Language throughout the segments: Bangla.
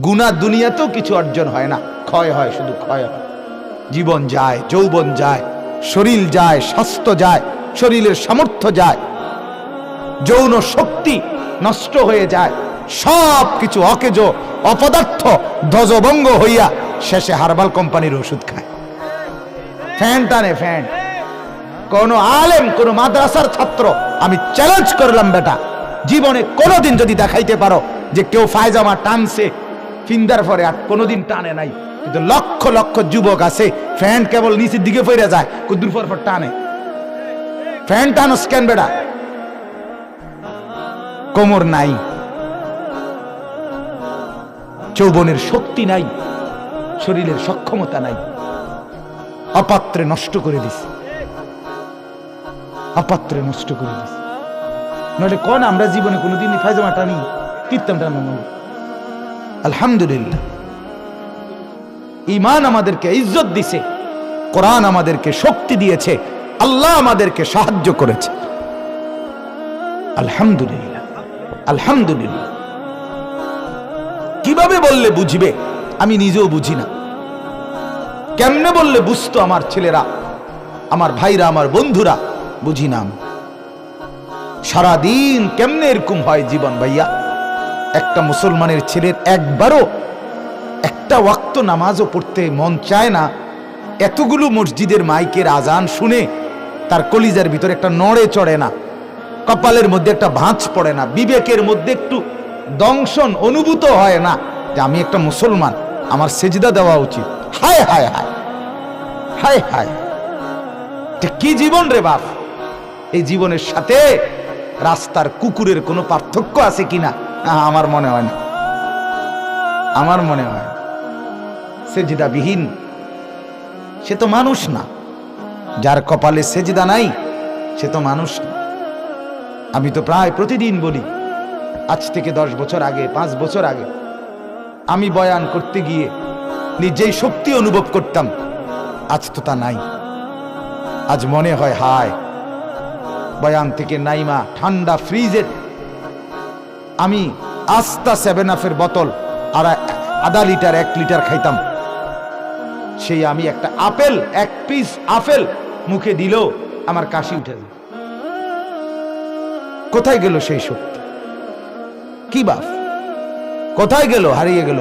গুণা দুনিয়াতেও কিছু অর্জন হয় না। ক্ষয় হয়, শুধু ক্ষয় হয়। জীবন যায়, যৌবন যায়, শরীর যায়, স্বাস্থ্য যায়, শরীরের সামর্থ্য যায়। যৌন শক্তি নষ্ট হয়ে যায়। সব কিছু অকেজ, অপদার্থ, ধ্বজভঙ্গ হইয়া শেষে হারবাল কোম্পানির ওষুধ খায়। ফ্যান টানে ফ্যান। কোন আলেম, কোন মাদ্রাসার ছাত্র, আমি চ্যালেঞ্জ করলাম বেটা। জীবনে কোনোদিন যদি দেখাইতে পারো যে কেউ ফায়জামা টানছে ফিন্দার পরে আর কোনোদিন টানে নাই। কিন্তু লক্ষ লক্ষ যুবক আছে, ফ্যান কেবল নিচের দিকে ফিরে যায় কুদ্দুর পর পর টানে। ফ্যান টানো স্ক্যান বেটা কোমর নাই। যৌবনের শক্তি নাই, শরীরের সক্ষমতা নাই। অপাত্রে নষ্ট করে দিস অপাত্রে নষ্ট করে দিস নইলে কোন আমরা জীবনে কোনোদিন ফায়জামা টানি কীর্তন টানো আলহামদুলিল্লাহ। ইমান আমাদেরকে ইজ্জত দিছে, কোরআন আমাদেরকে শক্তি দিয়েছে, আল্লাহ আমাদেরকে সাহায্য করেছে। আলহামদুলিল্লাহ আলহামদুলিল্লাহ। কীভাবে বললে বুঝবে? আমি নিজেও বুঝি না। কেমনে বললে বুঝতো আমার ছেলেরা? আমার ভাইরা, আমার বন্ধুরা? বুঝি না। সারাদিন কেমনে এরকম হয় জীবন ভাইয়া? একটা মুসলমানের ছেলের একবারও একটা ওয়াক্ত নামাজও পড়তে মন চায় না। এতগুলো মসজিদের মাইকের আজান শুনে তার কলিজার ভিতরে একটা নড়ে চড়ে না। কপালের মধ্যে একটা ভাঁজ পড়ে না। বিবেকের মধ্যে একটু দংশন অনুভূত হয় না যে আমি একটা মুসলমান, আমার সেজদা দেওয়া উচিত। হায় হায় হায় হায় হায়। কি জীবন রে বাপ? এই জীবনের সাথে রাস্তার কুকুরের কোনো পার্থক্য আছে কিনা? আমার মনে হয় না। আমার মনে হয় না। সেজদাবিহীন। সে তো মানুষ না। যার কপালে সেজদা নাই, সে তো মানুষ না। আমি তো প্রায় প্রতিদিন বলি, আজ থেকে দশ বছর আগে, পাঁচ বছর আগে, আমি বয়ান করতে গিয়ে নিজেই শক্তি অনুভব করতাম, আজ তো তা নাই। আজ মনে হয়, হায়, বয়ান থেকে নাইমা ঠান্ডা ফ্রিজের আমি আস্তা সেভেন আফের বোতল আর আধা লিটার এক লিটার খাইতাম। সেই আমি একটা আপেল, এক পিস আপেল মুখে দিল, আমার কাশি উঠে। কোথায় গেল সেই শক্তি কি বাপ কোথায় গেল? হারিয়ে গেল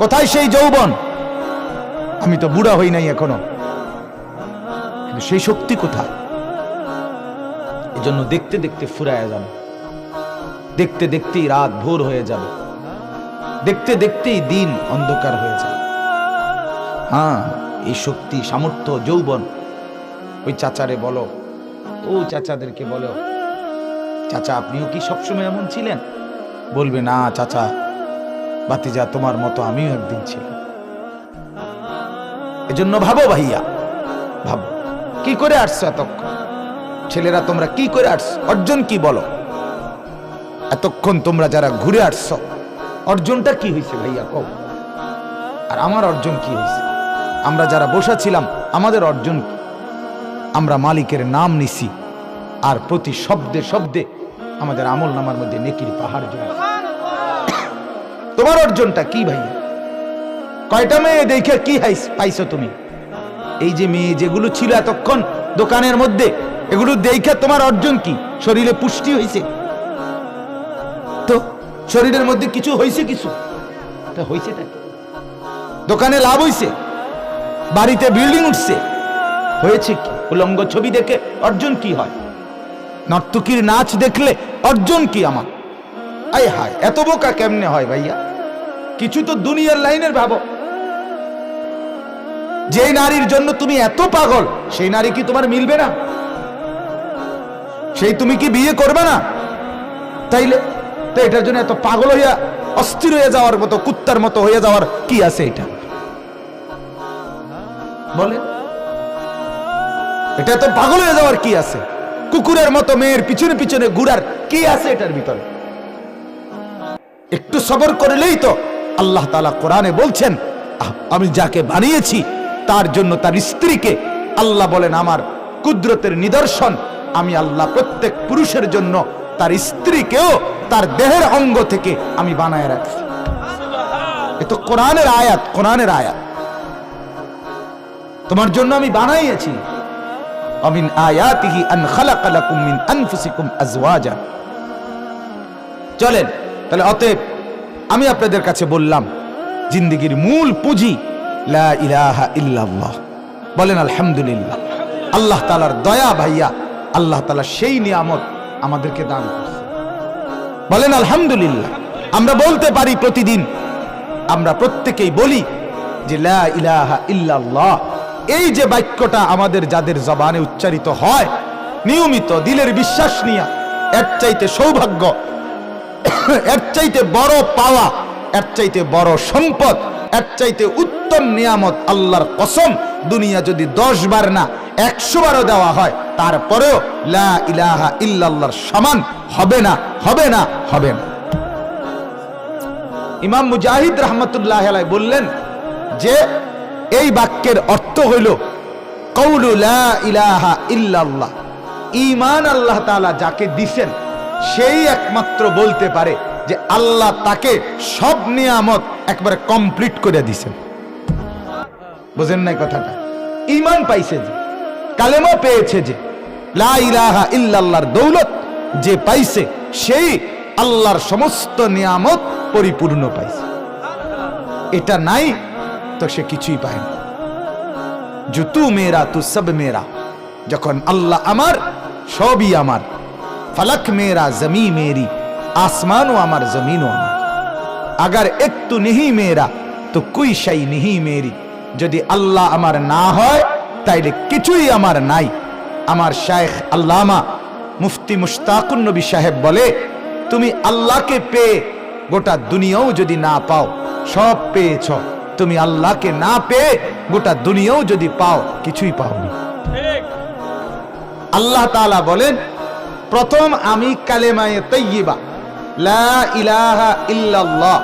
কোথায় সেই যৌবন? আমি তো বুড়া হই নাই এখনও। সেই শক্তি কোথায়? এজন্য দেখতে দেখতে ফুরায় যাবে। দেখতে দেখতেই রাত ভোর হয়ে যাবে। দেখতে দেখতেই দিন অন্ধকার হয়ে যাবে। হ্যাঁ এই শক্তি, সামর্থ্য, যৌবন, ওই চাচারে বলো, ও চাচাদেরকে বলো, চাচা, আপনিও কি সবসময় এমন ছিলেন? বলবে, না চাচা বাতিজা তোমার মতো আমিও একদিন ছিলাম। এজন্য ভাবো ভাইয়া, ভাবো, কি করে আসছো এতক্ষণ? ছেলেরা তোমরা কি করে আসছো? অর্জন কি বলো? এতক্ষণ তোমরা যারা ঘুরে আসছো, অর্জনটা কি হয়েছে ভাইয়া কও? আর আমার অর্জন কি হয়েছে? আমরা যারা বসা ছিলাম, আমাদের অর্জন কি? আমরা মালিকের নাম নিছি, আর প্রতি শব্দে শব্দে আমাদের আমল নামার মধ্যে নেকির পাহাড় জমে তোমার অর্জনটা কি ভাইয়া? কয়টা মেয়ে দেখে কি পাইছো তুমি? এই যে মেয়ে যেগুলো ছিল এতক্ষণ দোকানের মধ্যে, এগুলো দেখে তোমার অর্জন কি? শরীরে পুষ্টি হয়েছে শরীরের মধ্যে কিছু হয়েছে কিছু? হয়েছে দোকানে লাভ হয়েছে বাড়িতে বিল্ডিং উঠছে? হয়েছে কি? উলঙ্গ ছবি দেখে অর্জন কি হয়? নর্তকীর নাচ দেখলে অর্জন কি আমার? আয় হায়, এত বোকা কেমনে হয় ভাইয়া? কিছু তো দুনিয়ার লাইনের ভাবো। যে নারীর জন্য তুমি এত পাগল, সেই নারী কি তোমার মিলবে না? সেই তুমি কি বিয়ে করবে না? তাইলে তো এটার জন্য এত পাগল হইয়া, অস্থির হয়ে যাওয়ার মতো, কুত্তার মতো হয়ে যাওয়ার কি আছে এটা? বলে এটা তো পাগল হয়ে যাওয়ার কি আছে? কুকুরের মতো মেয়ের পিছনে পিছনে ঘুরার কি আছে এটার ভিতরে? একটু সবর করলেই তো আল্লাহ তালা কোরআনে বলছেন আমি যাকে বানিয়েছি, তার জন্য তার স্ত্রীকে আল্লাহ বলেন আমার কুদরতের নিদর্শন, আমি আল্লাহ প্রত্যেক পুরুষের জন্য তার স্ত্রীকেও তার দেহের অঙ্গ থেকে আমি বানায় রাখছি এ তো কোরআনের আয়াত কোরআনের আয়াত। তোমার জন্য আমি বানাইয়েছি। অমিন আয়াতিহি আন আনফুসিকুম আজওয়াজা। চলেন, তাহলে অতএব আমি আপনাদের কাছে বললাম, জিন্দিগির মূল পুঁজি লা ইলাহা ইল্লাল্লাহ। বলেন আলহামদুলিল্লাহ। আল্লাহ তালার দয়া ভাইয়া, আল্লাহ তালা সেই নিয়ামত আমাদেরকে দান করছে। বলেন, আলহামদুলিল্লাহ। আমরা বলতে পারি প্রতিদিন, আমরা প্রত্যেকেই বলি যে, লা ইল্লাল্লাহ। এই যে বাক্যটা আমাদের যাদের জবানে উচ্চারিত হয়, নিয়মিত দিলের বিশ্বাস নিয়া, এর চাইতে সৌভাগ্য, এর চাইতে বড় পাওয়া, এর চাইতে বড় সম্পদ এর চাইতে উত্তম নিয়ামত আল্লাহর কসম, দুনিয়া যদি দশ বার না, একশো বারও দেওয়া হয়, তারপরেও লা ইলাহা সমান হবে না হবে না হবে না। ইমাম মুজাহিদ রহমতুল্লাহ বললেন যে, এই বাক্যের অর্থ হইল কৌলু লা ইলাহা ইল্লাল্লাহ। ইমান আল্লাহ তাআলা যাকে দিছেন, সেই একমাত্র বলতে পারে যে আল্লাহ তাকে সব নিয়ামত একবারে কমপ্লিট করে দিছেন। বোঝেন নাই কথাটা? ইমান পাইছে যে, কালেমা পেয়েছে যে লাইলাহা ইল্লাল্লাহর দৌলত যে পাইছে, সেই আল্লাহর সমস্ত নিয়ামত পরিপূর্ণ পাইছে। এটা নাই, তো সে কিছুই পায় না। জুতু মেরা তু সব মেরা যখন আল্লাহ আমার, সবই আমার। ফলক মেরা জমি মেরি আসমানও আমার, জমিনও আমার। আগার এক তু নিহি মেরা তো কুই সাই নিহি মেরি যদি আল্লাহ আমার না হয়, তাইলে কিছুই আমার নাই। আমার শায়েখ আল্লামা মুফতি মুশতাকুন নবী সাহেব বলে, তুমি আল্লাহকে পেয়ে গোটা দুনিয়াও যদি না পাও, সব পেয়েছ। তুমি আল্লাহকে না পেয়ে গোটা দুনিয়াও যদি পাও, কিছুই পাওনি। আল্লাহ তালা বলেন, প্রথম আমি কালেমায়ে তৈয়বা, লা ইলাহা ইল্লাল্লাহ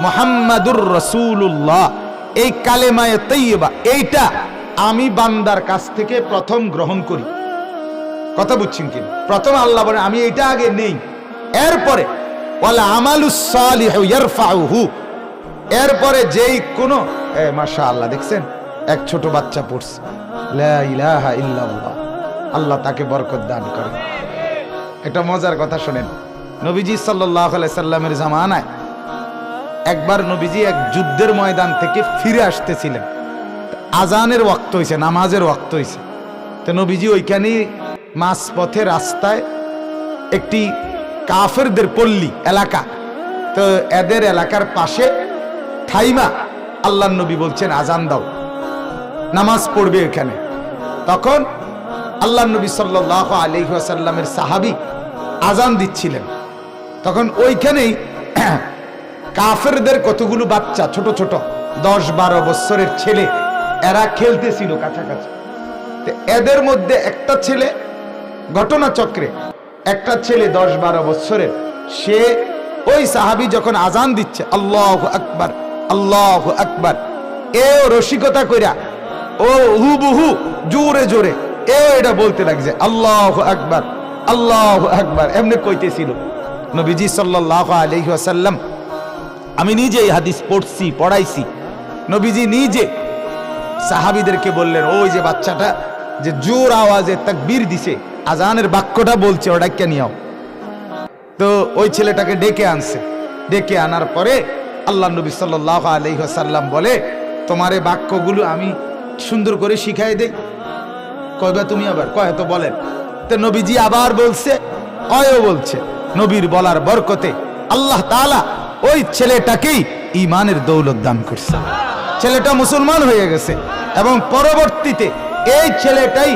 মুহাম্মাদুর রাসূলুল্লাহ। এই কালেমায়ে তৈয়বা এইটা আমি বান্দার কাছ থেকে প্রথম গ্রহণ করি। কথা বুঝছেন কি? প্রথম আল্লাহ বলেন আমি এটা আগে নেই। এরপরে এরপরে যেই কোন, এ মাশাআল্লাহ, দেখছেন? এক ছোট বাচ্চা পড়ছে। আল্লাহ তাকে বরকত দান করে। একটা মজার কথা শোনেন। নবীজি সাল্লাহ সাল্লামের জামানায় একবার নবীজি এক যুদ্ধের ময়দান থেকে ফিরে আসতেছিলেন। আজানের ওয়াক্ত হয়েছে নামাজের ওয়াক্ত হয়েছে তো নবীজি ওইখানেই মাছ পথে রাস্তায় একটি কাফেরদের পল্লী এলাকা, তো এদের এলাকার পাশে থাইমা আল্লাহ নবী বলছেন, আজান দাও, নামাজ পড়বে এখানে। তখন আল্লাহ নবী সাল্লাহ আলহিহাসাল্লামের সাহাবি আজান দিচ্ছিলেন। তখন ওইখানেই কাফেরদের কতগুলো বাচ্চা, ছোট ছোট, দশ বারো বছরের ছেলে, এরা খেলতেছিল কাছাকাছি। এদের মধ্যে একটা ছেলে ঘটনা চক্রে একটা ছেলে দশ বারো বছরের, সে ওই সাহাবি যখন আজান দিচ্ছে, আল্লাহ আকবার আল্লাহ আকবার এ রসিকতা কইরা, ও হুবহু জোরে জোরে এও এটা বলতে লাগছে, আল্লাহ আকবার আল্লাহ আকবার, এমনি কইতেছিল। নবীজি সাল্লাহ আলহি আসাল্লাম আমি নিজে এই হাদিস পড়ছি, পড়াইছি। নবীজি নিজে সাহাবিদেরকে বললেন, ওই যে বাচ্চাটা যে জোর আওয়াজে তাকবীর দিছে, আজানের বাক্যটা বলছে, ওটা কে নিও তো ওই ছেলেটাকে ডেকে আনছে। ডেকে আনার পরে আল্লাহ নবী সাল্লাহ আলহিহাসাল্লাম বলে, তোমার এই বাক্যগুলো আমি সুন্দর করে শিখাই দেই কয়বা তুমি আবার? কয়, তো বলেন। তো নবীজি আবার বলছে অয়ও বলছে, নবীর বলার বরকতে আল্লাহ তাআলা ওই ছেলেটাকেই ইমানের দৌলত দান করছে। ছেলেটা মুসলমান হয়ে গেছে এবং পরবর্তীতে এই ছেলেটাই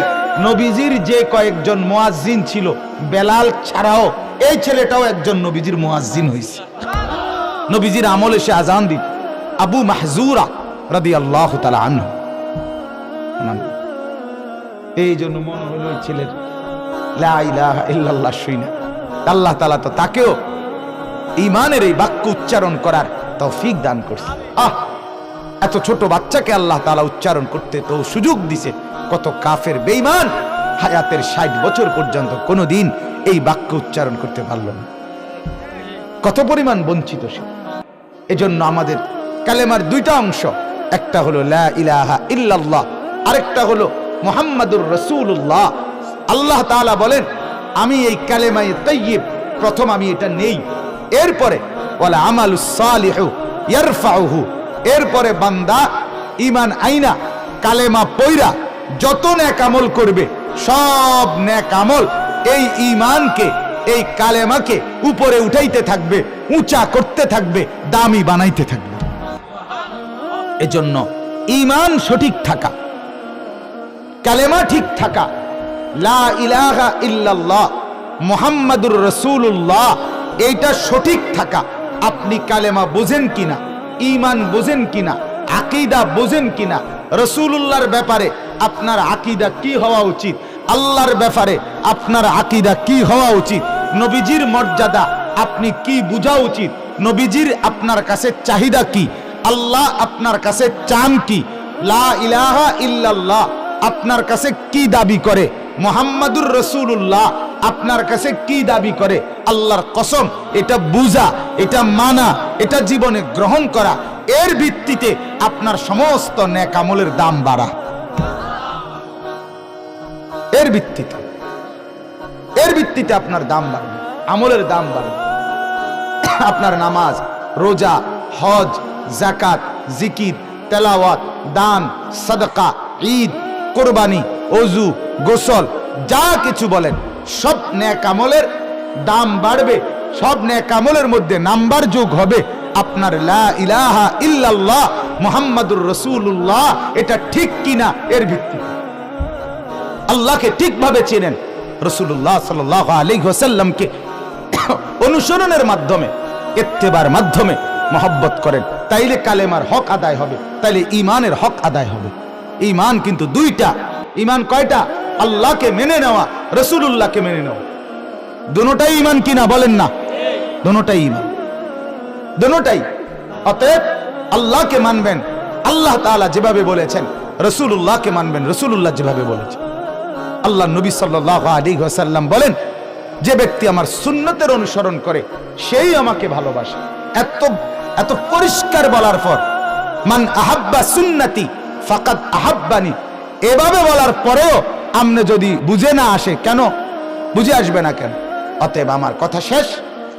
নবীজির যে কয়েকজন মুয়াজ্জিন ছিল, বেলাল ছাড়াও এই ছেলেটাও একজন নবীজির মুয়াজ্জিন হয়েছে নবীজির আমলে সে আজান দিত আবু মাহজুরা রাদি আল্লাহ তালা এই জন্য মনে হলো ছেলের আল্লাহ তালা তো তাকেও ইমানের এই বাক্য উচ্চারণ করার তৌফিক দান করছে। আহ! এত ছোট বাচ্চাকে আল্লাহ তালা উচ্চারণ করতে তো সুযোগ দিছে। কত কাফের বেইমান হায়াতের ষাট বছর পর্যন্ত কোনোদিন এই বাক্য উচ্চারণ করতে পারল না। কত পরিমাণ বঞ্চিত সে। এজন্য আমাদের কালেমার দুইটা অংশ, একটা হলো ইলাহা ইল্লাল্লাহ, আরেকটা হলো মুহাম্মাদুর রসুল্লাহ আল্লাহ তাআলা বলেন, আমি এই কালেমায়ে তৈয়ব প্রথম আমি এটা নেই। এরপরে ওয়ালা আমালুস সালিহু ইয়ারফাউহু। এরপরে, বান্দা ইমান আইনা, কালেমা পইরা, যত ন্যাক আমল করবে, সব ন্যাক আমল এই ইমানকে এই কালেমাকে উপরে উঠাইতে থাকবে, উঁচা করতে থাকবে, দামি বানাইতে থাকবে। এজন্য ইমান সঠিক থাকা, কালেমা ঠিক থাকা, লা ইলাহা ইল্লাল্লাহ, মুহাম্মাদুর রসুল্লাহ এইটা সঠিক থাকা। আপনি কালেমা বোঝেন কিনা? ইমান বোঝেন কিনা? আকিদা বোঝেন কিনা? রসুল্লাহর ব্যাপারে আপনার আকিদা কি হওয়া উচিত? আল্লাহর ব্যাপারে আপনার আকিদা কি হওয়া উচিত? নবীজির মর্যাদা আপনি কি বোঝা উচিত? নবীজির আপনার কাছে চাহিদা কি? আল্লাহ আপনার কাছে চান কি? লা ইলাহা ইল্লাল্লাহ আপনার কাছে কি দাবি করে? মোহাম্মদুর রসুল্লাহ আপনার কাছে কি দাবি করে? আল্লাহর কসম, এটা বুঝা, এটা মানা, এটা জীবনে গ্রহণ করা, এর ভিত্তিতে আপনার সমস্ত ন্যাক আমলের দাম বাড়া। এর ভিত্তিতে এর ভিত্তিতে আপনার দাম বাড়বে, আমলের দাম বাড়বে। আপনার নামাজ, রোজা, হজ জাকাত জিকির, তেলাওয়াত, দান, সদকা, ঈদ, কোরবানি অজু গোসল, যা কিছু বলেন সব ন্যাক আমলের দাম বাড়বে, সব ন্যাক আমলের মধ্যে নাম্বার যোগ হবে। আপনার লা ইলাহা ইল্লাল্লাহ মুহাম্মাদুর রাসূলুল্লাহ, এটা ঠিক কিনা এর ভিত্তিতে আল্লাহকে ঠিকভাবে চেনেন রসুল্লাহ সাল আলী হোসাল্লামকে অনুসরণের মাধ্যমে এত্তেবার মাধ্যমে মহব্বত করেন। তাইলে কালেমার হক আদায় হবে, তাইলে ইমানের হক আদায় হবে। ইমান কিন্তু দুইটা। ইমান কয়টা? আল্লাহকে মেনে নেওয়া রসুল্লাহকে মেনে নেওয়া। দুটাই ইমান কিনা বলেন না? দুটাই ইমান দুটাই অতএব আল্লাহকে মানবেন, আল্লাহ তাআলা যেভাবে বলেছেন রসুল্লাহকে মানবেন রসুল্লাহ যেভাবে বলেছেন। আল্লাহ নবী সাল্লাহ আলী ওয়াসাল্লাম বলেন, যে ব্যক্তি আমার সুন্নতের অনুসরণ করে, সেই আমাকে ভালোবাসে। এত এত পরিষ্কার বলার পর, মান আহাব্বা সুন্নতি ফাকাত আহাব্বানি। এভাবে বলার পরেও আমনে যদি বুঝে না আসে, কেন? বুঝে আসবে না কেন? অতএব আমার কথা শেষ।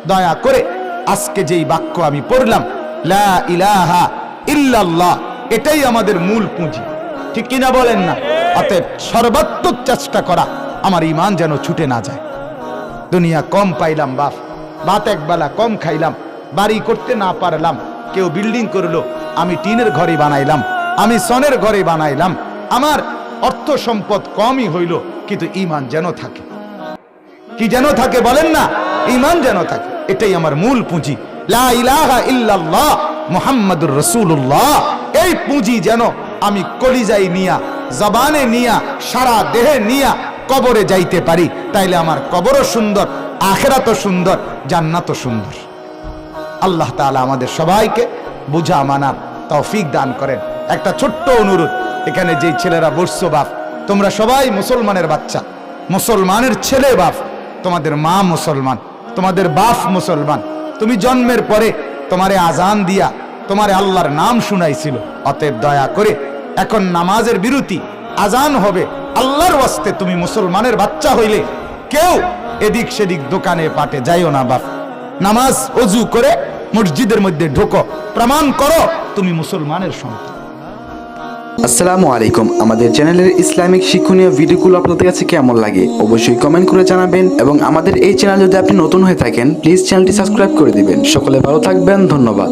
দয়া করে আজকে যেই বাক্য আমি পড়লাম, লা ইলাহা ইল্লাল্লাহ, এটাই আমাদের মূল পুঁজি। ঠিক কিনা বলেন না? অতএব সর্বাত্মক চেষ্টা করা, আমার ইমান যেন ছুটে না যায়। দুনিয়া কম পাইলাম, বাপ। ভাত একবেলা কম খাইলাম, বাড়ি করতে না পারলাম, কেউ বিল্ডিং করল, আমি টিনের ঘরে বানাইলাম, আমি সনের ঘরে বানাইলাম, আমার অর্থ সম্পদ কমই হইল, কিন্তু ইমান যেন থাকে। কি যেন থাকে বলেন না? ইমান যেন থাকে। এটাই আমার মূল পুঁজি। মুহাম্মাদুর রাসূলুল্লাহ। এই পুঁজি যেন আমি কলিজাই নিয়া, জবানে নিয়া, সারা দেহে নিয়া কবরে যাইতে পারি। তাইলে আমার কবরও সুন্দর, আখেরাতও সুন্দর, জান্নাতও সুন্দর। আল্লাহ তাআলা আমাদের সবাইকে বুঝা মানার তৌফিক দান করেন। একটা ছোট্ট অনুরোধ এখানে যেই ছেলেরা বসছো বাপ, তোমরা সবাই মুসলমানের বাচ্চা। মুসলমানের ছেলে বাপ, তোমাদের মা মুসলমান, তোমাদের বাপ মুসলমান। তুমি জন্মের পরে তোমারে আজান দিয়া তোমারে আল্লাহর নাম শুনাইছিল। অতএব দয়া করে এখন নামাজের বিরতি, আজান হবে। আল্লাহর ওয়াস্তে তুমি মুসলমানের বাচ্চা হইলে কেউ এদিক সেদিক দোকানে পাটে যাইও না বাপ। নামাজ অজু করে মসজিদের মধ্যে ঢোকো, প্রমাণ করো তুমি মুসলমানের সন্তান। আসসালামু আলাইকুম। আমাদের চ্যানেলের ইসলামিক শিক্ষণীয় ভিডিওগুলো আপনাদের কাছে কেমন লাগে অবশ্যই কমেন্ট করে জানাবেন এবং আমাদের এই চ্যানেল যদি আপনি নতুন হয়ে থাকেন প্লিজ চ্যানেলটি সাবস্ক্রাইব করে দিবেন। সকলে ভালো থাকবেন, ধন্যবাদ।